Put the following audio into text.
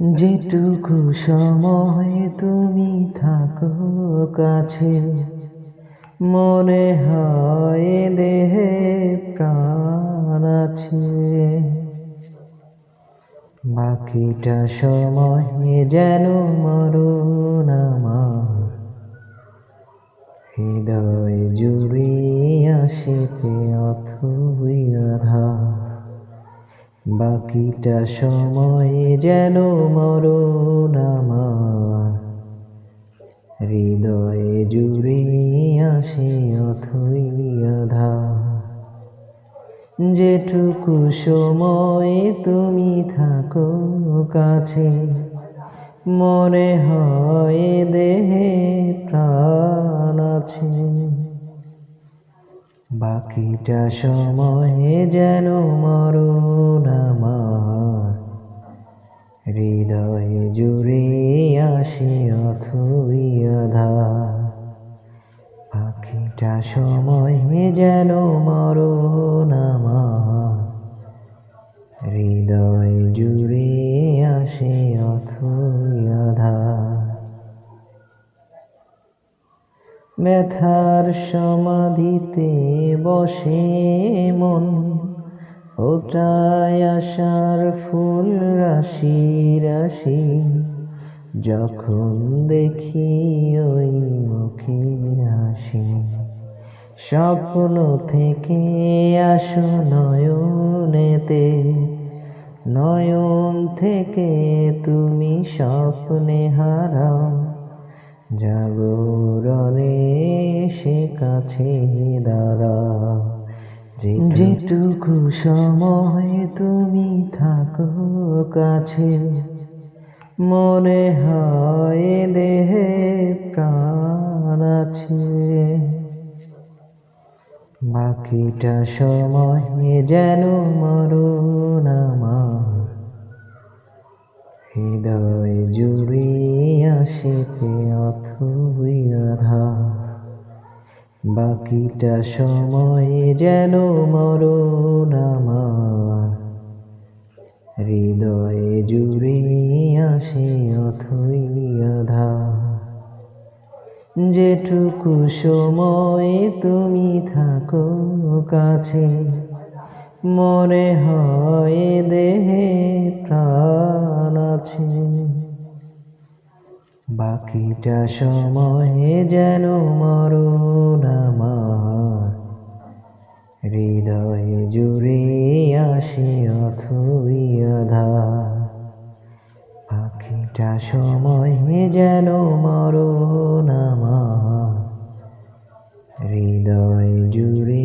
যেটুকু সময় তুমি থাকো কাছে, মনে হয় দেহে প্রাণ আছে। বাকিটা সময় যেন মরণ আমার, হৃদয় জুড়ে আসে অথই আধা বাকিটা সময় যেন মরণ আমার। হৃদয়ে জুড়ে আসে অথই আধা যেটুকু সময় তুমি থাকো কাছে, মনে হয় বাকিটা সময়ে যেন মরণ আমার? হৃদয়ে জুড়ে আসে অথই আধা পাখিটা সময় যেন মরণ আমার। ব্যথার সমাধিতে বসে মন ওটায় আসার ফুল রাশি রাশি। যখন দেখি ওই মুখে হাসি, স্বপ্ন থেকে আসো নয়নেতে। নয়ন থেকে তুমি স্বপ্নে হারাও সে কাছে দাঁড়াও যেটুকু সময় তুমি থাকো কাছে, মনে হয় দেহে প্রাণ আছে। বাকিটা সময় যেন মরণ আমার, হৃদয় জুড়ে আসে অথই আধা বাকিটা সময় যেন মরণ আমার। হৃদয়ে জুড়ে আসে অথই আধা। যেটুকু সময় তুমি থাকো কাছে, মনে হয় বাকিটা সময়ে যেন মরো আমার। হৃদয়ে জুড়ে আসে অথই আধা পাখিটা সময়ে যেন মরো আমার। হৃদয় জুড়ে